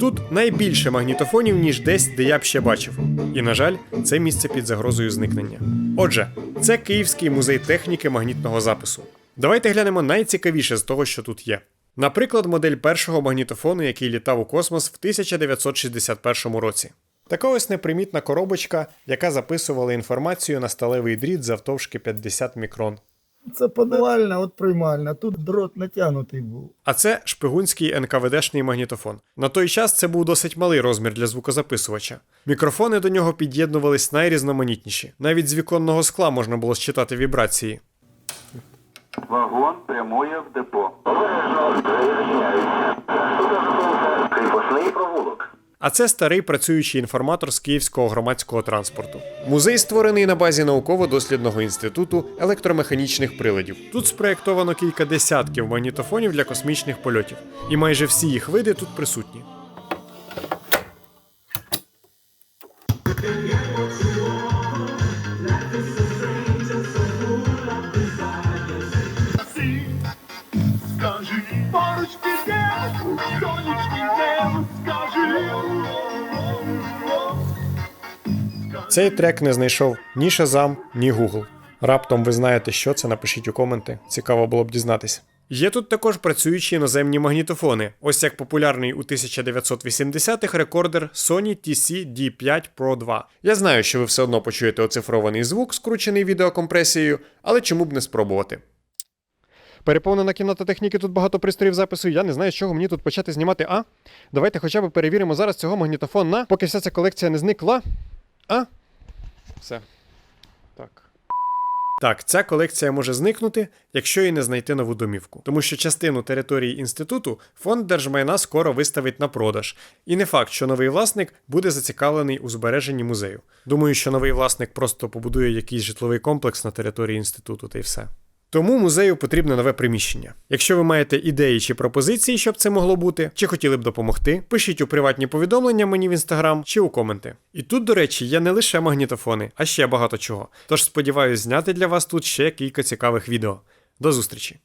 Тут найбільше магнітофонів, ніж десь, де я б ще бачив. І, на жаль, це місце під загрозою зникнення. Отже, це Київський музей техніки магнітного запису. Давайте глянемо найцікавіше з того, що тут є. Наприклад, модель першого магнітофону, який літав у космос в 1961 році. Така ось непримітна коробочка, яка записувала інформацію на сталевий дріт завтовшки 50 мікрон. Це подавальна, от приймальна. Тут дрот натягнутий був. А це шпигунський НКВДшний магнітофон. На той час це був досить малий розмір для звукозаписувача. Мікрофони до нього під'єднувались найрізноманітніші. Навіть з віконного скла можна було считати вібрації. Вагон прямує в депо. Кріпосний провулок. А це старий працюючий інформатор з Київського громадського транспорту. Музей створений на базі науково-дослідного інституту електромеханічних приладів. Тут спроєктовано кілька десятків магнітофонів для космічних польотів, і майже всі їх види тут присутні. Цей трек не знайшов ні Shazam, ні Google. Раптом ви знаєте, що це, напишіть у коменти. Цікаво було б дізнатись. Є тут також працюючі іноземні магнітофони, ось як популярний у 1980-х рекордер Sony TC D5 Pro 2. Я знаю, що ви все одно почуєте оцифрований звук, скручений відеокомпресією, але чому б не спробувати. Переповнена кімната техніки, тут багато пристроїв запису. Я не знаю, з чого мені тут почати знімати. А? Давайте хоча б перевіримо зараз цього магнітофона, поки вся ця колекція не зникла. А? Все. Так. Так, ця колекція може зникнути, якщо і не знайти нову домівку, тому що частину території інституту фонд держмайна скоро виставить на продаж. І не факт, що новий власник буде зацікавлений у збереженні музею. Думаю, що новий власник просто побудує якийсь житловий комплекс на території інституту та й все. Тому музею потрібне нове приміщення. Якщо ви маєте ідеї чи пропозиції, щоб це могло бути, чи хотіли б допомогти, пишіть у приватні повідомлення мені в інстаграм чи у коменти. І тут, до речі, є не лише магнітофони, а ще багато чого. Тож сподіваюся зняти для вас тут ще кілька цікавих відео. До зустрічі!